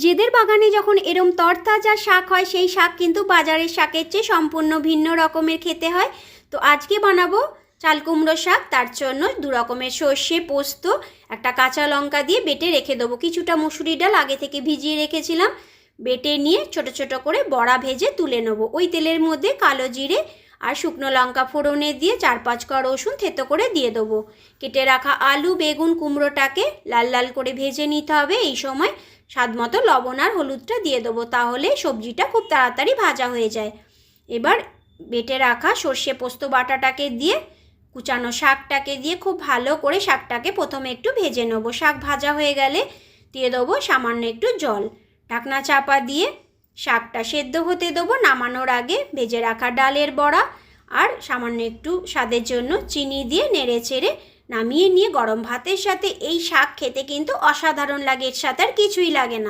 নিজেদের বাগানে যখন এরম তরতাজা শাক হয়, সেই শাক কিন্তু বাজারের শাকের চেয়ে সম্পূর্ণ ভিন্ন রকমের খেতে হয়। তো আজকে বানাবো চাল কুমড়ো শাক, তার জন্য দু রকমের সর্ষে, পোস্ত, একটা কাঁচা লঙ্কা দিয়ে বেটে রেখে দেবো। কিছুটা মুসুরি ডাল আগে থেকে ভিজিয়ে রেখেছিলাম। বেটে নিয়ে ছোট ছোট করে বড়া ভেজে তুলে নেব। ওই তেলের মধ্যে কালো জিরে আর শুকনো লঙ্কা ফোড়নে দিয়ে চার পাঁচ ক রসুন থেতো করে দিয়ে দেবো। কেটে রাখা আলু, বেগুন, কুমড়োটাকে লাল লাল করে ভেজে নিতে হবে। এই সময় স্বাদ মতো লবণ আর হলুদটা দিয়ে দেবো, তাহলে সবজিটা খুব তাড়াতাড়ি ভাজা হয়ে যায়। এবার বেটে রাখা সর্ষে পোস্ত বাটাটাকে দিয়ে, কুচানো শাকটাকে দিয়ে খুব ভালো করে শাকটাকে প্রথমে একটু ভেজে নেব। শাক ভাজা হয়ে গেলে দিয়ে দেবো সামান্য একটু জল। ঢাকনা চাপা দিয়ে শাকটা সেদ্ধ হতে দেবো, নামানোর আগে ভেজে রাখা ডালের বড়া আর সামান্য একটু স্বাদের জন্য চিনি দিয়ে নেড়ে চেড়ে নামিয়ে নিয়ে গরম ভাতের সাথে এই শাক খেতে কিন্তু অসাধারণ লাগে, এর সাথে আর কিছুই লাগে না।